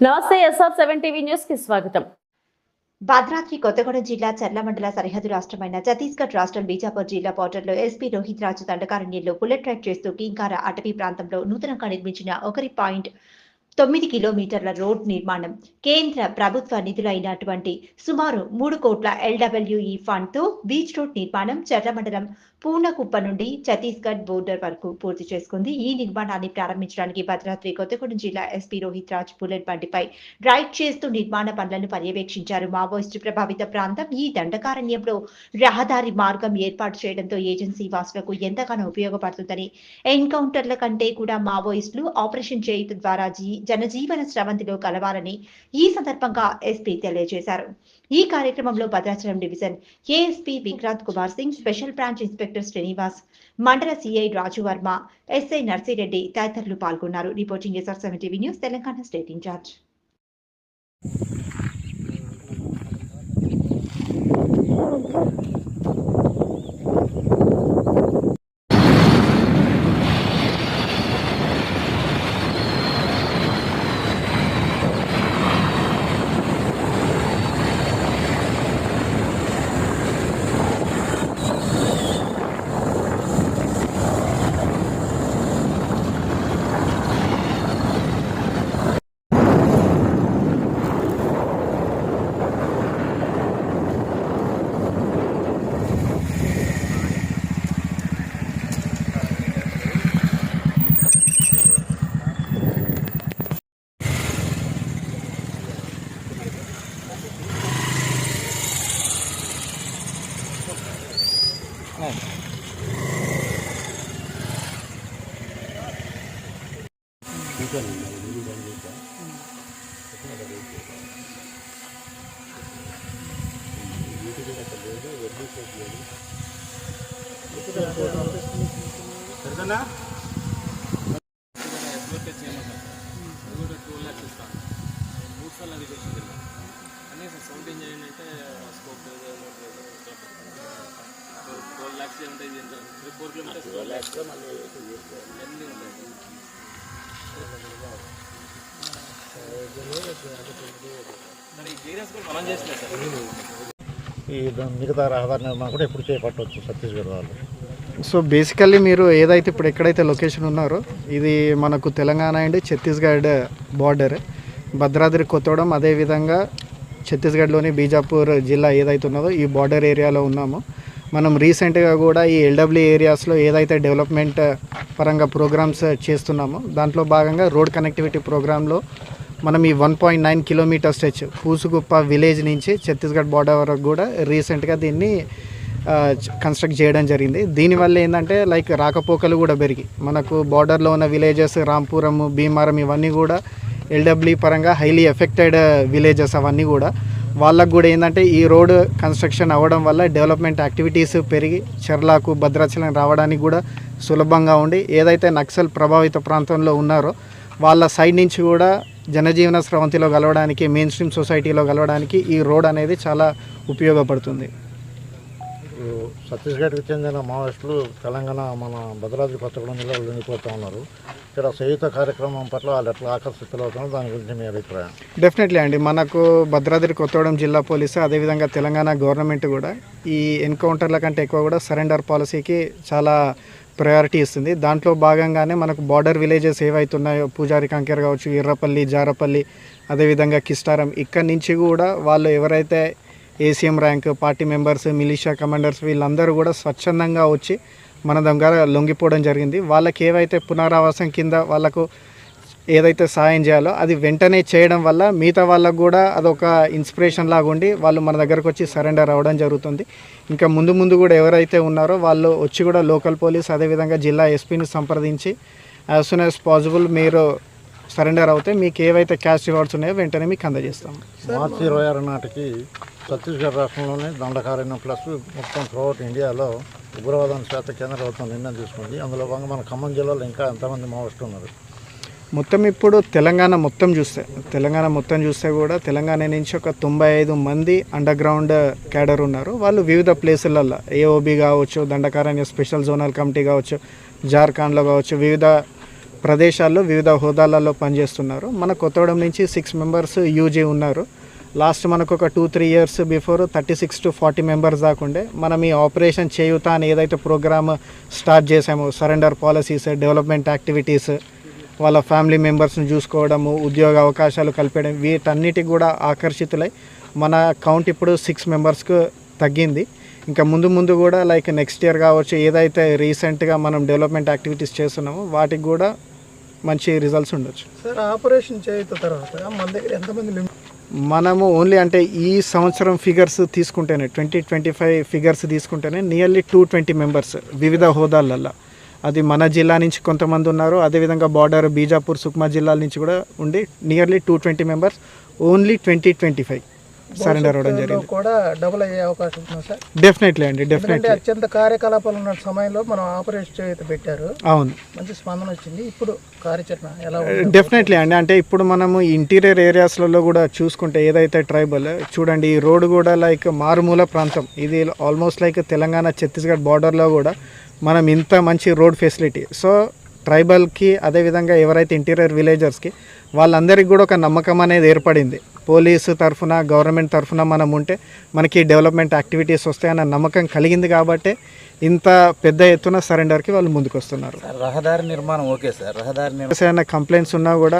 నమస్తే SR seven TV న్యూస్కి స్వాగతం. భద్రాద్రి కొత్తగూడెం జిల్లా చర్ల మండల సరిహద్దు రాష్ట్రమైన ఛత్తీస్గఢ్ రాష్ట్రం బీజాపూర్ జిల్లా బోర్డర్లో ఎస్పీ రోహిత్ రాజు దండకారణ్యంలో బుల్లెట్ రైడ్ చేస్తూ కింకార అటవీ ప్రాంతంలో నూతనంగా నిర్మించిన ఒకరి పాయింట్ తొమ్మిది కిలోమీటర్ల రోడ్ నిర్మాణం. కేంద్ర ప్రభుత్వ నిధులైనటువంటి సుమారు మూడు కోట్ల ఎల్డబ్ల్యూఈ ఫండ్తో బీచ్ రోడ్ నిర్మాణం చర్ల మండలం పూర్ణకుప్ప నుండి ఛత్తీస్గఢ్ బోర్డర్ వరకు పూర్తి చేసుకుంది. ఈ నిర్మాణాన్ని ప్రారంభించడానికి భద్రాద్రి కొత్తగూడెం జిల్లా ఎస్పీ రోహిత్ రాజ్ బుల్లెట్ బండిపై డ్రైవ్ చేస్తూ నిర్మాణ పనులను పర్యవేక్షించారు. మావోయిస్టు ప్రభావిత ప్రాంతం ఈ దండకారణ్యంలో రహదారి మార్గం ఏర్పాటు చేయడంతో ఏజెన్సీ వాసులకు ఎంతగానో ఉపయోగపడుతుందని ఎన్కౌంటర్ల కంటే కూడా మావోయిస్టులు ఆపరేషన్ చేయుత ద్వారా జీ జనజీవన స్రవంతిలో కలవాలని ఈ సందర్భంగా ఎస్పీ తెలియజేశారు. ఈ కార్యక్రమంలో Bhadrachalam division ASP Vikrant Kumar Singh special branch inspector Srinivas మండల సిఐ రాజు వర్మ ఎస్ఐ నర్సిరెడ్డి తదితరులు పాల్గొన్నారు reporting SR seven TV news Telangana state incharge చేయమంటారు అది కూడా టూ ల్యాక్స్ ఇస్తాను మూడు సార్లు అది వచ్చింది కనీసం సౌండ్ చేయండి అంటే scope twelve lakhs three four kilometres ఎన్ని ఉంటాయి? ఈ మిగతా రహదారి నిర్మాణం కూడా ఎప్పుడు చేపట్టవచ్చు ఛత్తీస్గఢ్ వాళ్ళు. సో బేసికల్లీ మీరు ఏదైతే ఇప్పుడు ఎక్కడైతే లొకేషన్ ఉన్నారో ఇది మనకు తెలంగాణ అండ్ ఛత్తీస్గఢ్ బార్డర్ భద్రాద్రి కొత్తగూడెం అదేవిధంగా ఛత్తీస్గఢ్లోని బీజాపూర్ జిల్లా ఏదైతే ఉన్నదో ఈ బార్డర్ ఏరియాలో ఉన్నాము. మనం రీసెంట్గా కూడా ఈ ఎల్డబ్ల్యూ ఏరియాస్లో ఏదైతే డెవలప్మెంట్ uh, పరంగా ప్రోగ్రామ్స్ uh, చేస్తున్నామో దాంట్లో భాగంగా రోడ్ కనెక్టివిటీ ప్రోగ్రాంలో మనం ఈ one point nine kilometre stretch Pusuguppa village నుంచి ఛత్తీస్గఢ్ బార్డర్ వరకు కూడా రీసెంట్గా దీన్ని uh, కన్స్ట్రక్ట్ చేయడం జరిగింది. దీనివల్ల ఏంటంటే లైక్ రాకపోకలు కూడా పెరిగి మనకు బార్డర్లో ఉన్న విలేజెస్ రాంపురం భీమారం ఇవన్నీ కూడా ఎల్డబ్ల్యూ పరంగా హైలీ ఎఫెక్టెడ్ విలేజెస్ అవన్నీ కూడా. వాళ్ళకు కూడా ఏంటంటే ఈ రోడ్ కన్స్ట్రక్షన్ అవ్వడం వల్ల డెవలప్మెంట్ యాక్టివిటీస్ పెరిగి చెర్లాకు భద్రాచలం రావడానికి కూడా సులభంగా ఉండి ఏదైతే నక్సల్ ప్రభావిత ప్రాంతంలో ఉన్నారో వాళ్ళ సైడ్ నుంచి కూడా జనజీవన స్రవంతిలో కలవడానికి మెయిన్ స్ట్రీమ్ సొసైటీలో కలవడానికి ఈ రోడ్ అనేది చాలా ఉపయోగపడుతుంది. ఛత్తీస్గఢ్కి చెందిన మావోయిస్టులు తెలంగాణ మన భద్రాద్రి కొత్తగూడెం జిల్లాలో లొంగిపోతూ ఉన్నారు. ఇక్కడ సంయుక్త కార్యక్రమం పట్ల వాళ్ళు ఎట్లా ఆకర్షితులవుతున్నారు దాని గురించి మీ అభిప్రాయం? డెఫినెట్లీ అండి. మనకు భద్రాద్రి కొత్తగూడెం జిల్లా పోలీసు అదేవిధంగా తెలంగాణ గవర్నమెంట్ కూడా ఈ ఎన్కౌంటర్ల కంటే ఎక్కువ కూడా సరెండర్ పాలసీకి చాలా ప్రయారిటీ ఇస్తుంది. దాంట్లో భాగంగానే మనకు బార్డర్ విలేజెస్ ఏవైతున్నాయో పూజారి కంకేర్ కావచ్చు ఎర్రపల్లి జారపల్లి అదేవిధంగా కిస్టారం ఇక్కడి నుంచి కూడా వాళ్ళు ఎవరైతే ACM rank party members militia commanders వీళ్ళందరూ కూడా స్వచ్ఛందంగా వచ్చి మన దగ్గర లొంగిపోవడం జరిగింది. వాళ్ళకి ఏవైతే పునరావాసం కింద వాళ్ళకు ఏదైతే సాయం చేయాలో అది వెంటనే చేయడం వల్ల మిగతా వాళ్ళకు కూడా అదొక ఇన్స్పిరేషన్ లాగా ఉండి వాళ్ళు మన దగ్గరకు వచ్చి సరెండర్ అవ్వడం జరుగుతుంది. ఇంకా ముందు ముందు కూడా ఎవరైతే ఉన్నారో వాళ్ళు వచ్చి కూడా లోకల్ పోలీస్ అదేవిధంగా జిల్లా ఎస్పీని సంప్రదించి యాజ్ సూన్ యాజ్ పాసిబుల్ మీరు సరెండర్ అవుతే మీకు ఏవైతే క్యాష్ రివార్డ్స్ ఉన్నాయో వెంటనే మీకు అందజేస్తాం మార్చి ఇరవై ఆరు నాటికి ఛత్తీస్గఢ్ రాష్ట్రంలోని దండకారణ్యం ప్లస్ మొత్తం త్రూఅవుట్ ఇండియాలో ఉగ్రవాదం శాత కేంద్ర ప్రభుత్వం నిర్ణయం తీసుకుంది. అందులో భాగంగా మన ఖమ్మం జిల్లాలో ఇంకా ఎంతమంది మావోయిస్టులు ఉన్నారు? మొత్తం ఇప్పుడు తెలంగాణ మొత్తం చూస్తే తెలంగాణ మొత్తం చూస్తే కూడా తెలంగాణ నుంచి ఒక తొంభై ఐదు మంది అండర్ గ్రౌండ్ క్యాడర్ ఉన్నారు. వాళ్ళు వివిధ ప్లేసులలో ఏఓబి కావచ్చు దండకారణ్య స్పెషల్ జోనల్ కమిటీ కావచ్చు జార్ఖండ్లో కావచ్చు వివిధ ప్రదేశాల్లో వివిధ హోదాలలో పనిచేస్తున్నారు. మన కొత్తగూడెం నుంచి సిక్స్ మెంబర్స్ యూజీ ఉన్నారు. లాస్ట్ మనకు ఒక two three years before thirty six to forty members దాకుండే మనం ఈ ఆపరేషన్ చేయుత అని ఏదైతే ప్రోగ్రామ్ స్టార్ట్ చేసామో సరెండర్ పాలసీస్ డెవలప్మెంట్ యాక్టివిటీస్ వాళ్ళ ఫ్యామిలీ మెంబర్స్ని చూసుకోవడము ఉద్యోగ అవకాశాలు కల్పడం వీటన్నిటికి కూడా ఆకర్షితులై మన కౌంట్ ఇప్పుడు సిక్స్ మెంబర్స్కు తగ్గింది. ఇంకా ముందు ముందు కూడా లైక్ నెక్స్ట్ ఇయర్ కావచ్చు ఏదైతే రీసెంట్గా మనం డెవలప్మెంట్ యాక్టివిటీస్ చేస్తున్నామో వాటికి కూడా మంచి రిజల్ట్స్ ఉండొచ్చు. సార్ ఆపరేషన్ చేయిన తర్వాత మన దగ్గర ఎంతమంది మనము ఓన్లీ అంటే ఈ సంవత్సరం ఫిగర్స్ తీసుకుంటేనే ట్వంటీ ట్వంటీ ఫైవ్ ఫిగర్స్ తీసుకుంటేనే నియర్లీ టూ ట్వంటీ మెంబర్స్ వివిధ హోదాలల్లో. అది మన జిల్లా నుంచి కొంతమంది ఉన్నారు అదేవిధంగా బార్డర్ బీజాపూర్ సుక్మా జిల్లాల నుంచి కూడా ఉండి nearly two twenty members only twenty twenty five surrender అవ్వడం జరిగింది. కూడా డబుల్ అయ్యే అవకాశం ఉంది సార్? డెఫినెట్లీ అండి డెఫినెట్లీ అత్యంత కార్యకలాపాలు ఉన్న సమయంలో మనం ఆపరేషన్ చేయిత పెట్టారు. అవును. మంచి స్పందన వచ్చింది. ఇప్పుడు కార్యాచరణ ఎలా? డెఫినెట్లీ అండి. అంటే ఇప్పుడు మనము ఇంటీరియర్ ఏరియాస్లలో కూడా చూసుకుంటే ఏదైతే ట్రైబల్ చూడండి ఈ రోడ్ కూడా లైక్ మారుమూల ప్రాంతం. ఇది ఆల్మోస్ట్ లైక్ తెలంగాణ ఛత్తీస్గఢ్ బార్డర్లో కూడా మనం ఇంత మంచి రోడ్ ఫెసిలిటీ. సో ట్రైబల్కి అదేవిధంగా ఎవరైతే ఇంటీరియర్ విలేజర్స్కి వాళ్ళందరికీ కూడా ఒక నమ్మకం అనేది ఏర్పడింది. పోలీసు తరఫున గవర్నమెంట్ తరఫున మనం ఉంటే మనకి డెవలప్మెంట్ యాక్టివిటీస్ వస్తాయన్న నమ్మకం కలిగింది కాబట్టి ఇంత పెద్ద ఎత్తున సరెండర్కి వాళ్ళు ముందుకు వస్తున్నారు రహదారి నిర్మాణం ఓకే సార్ రహదారి నిర్మాణం కంప్లైంట్స్ ఉన్నా కూడా